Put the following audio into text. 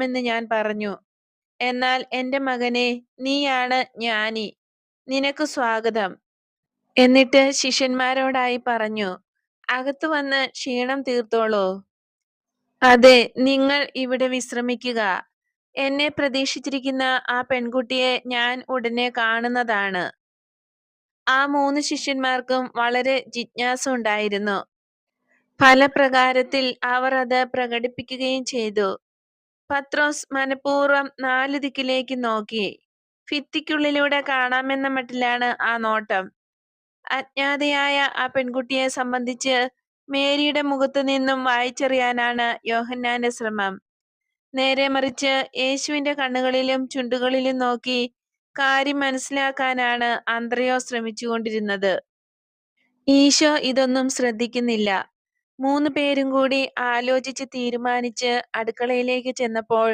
വരാമെന്ന് ഞാൻ പറഞ്ഞു. എന്നാൽ എന്റെ മകനെ നീയാണ് ജ്ഞാനി നിനക്ക് സ്വാഗതം. എന്നിട്ട് ശിഷ്യന്മാരോടായി പറഞ്ഞു അകത്തു വന്ന് ക്ഷീണം തീർത്തോളൂ. അതെ നിങ്ങൾ ഇവിടെ വിശ്രമിക്കുക. എന്നെ പ്രതീക്ഷിച്ചിരിക്കുന്ന ആ പെൺകുട്ടിയെ ഞാൻ ഉടനെ കാണുന്നതാണ്. ആ മൂന്ന് ശിഷ്യന്മാർക്കും വളരെ ജിജ്ഞാസ ഉണ്ടായിരുന്നു. പല പ്രകാരത്തിൽ അവർ അത് പ്രകടിപ്പിക്കുകയും ചെയ്തു. പത്രോസ് മനഃപൂർവം നാലു ദിക്കിലേക്ക് നോക്കി. ഭിത്തിക്കുള്ളിലൂടെ കാണാമെന്ന മട്ടിലാണ് ആ നോട്ടം. അജ്ഞാതയായ ആ പെൺകുട്ടിയെ സംബന്ധിച്ച് മേരിയുടെ മുഖത്തു നിന്നും വായിച്ചറിയാനാണ് യോഹന്നാന്റെ ശ്രമം. നേരെ മറിച്ച് യേശുവിന്റെ കണ്ണുകളിലും ചുണ്ടുകളിലും നോക്കി കാര്യം മനസ്സിലാക്കാനാണ് അന്ത്രയോ ശ്രമിച്ചുകൊണ്ടിരുന്നത്. ഈശോ ഇതൊന്നും ശ്രദ്ധിക്കുന്നില്ല. മൂന്ന് പേരും കൂടി ആലോചിച്ച് തീരുമാനിച്ച് അടുക്കളയിലേക്ക് ചെന്നപ്പോൾ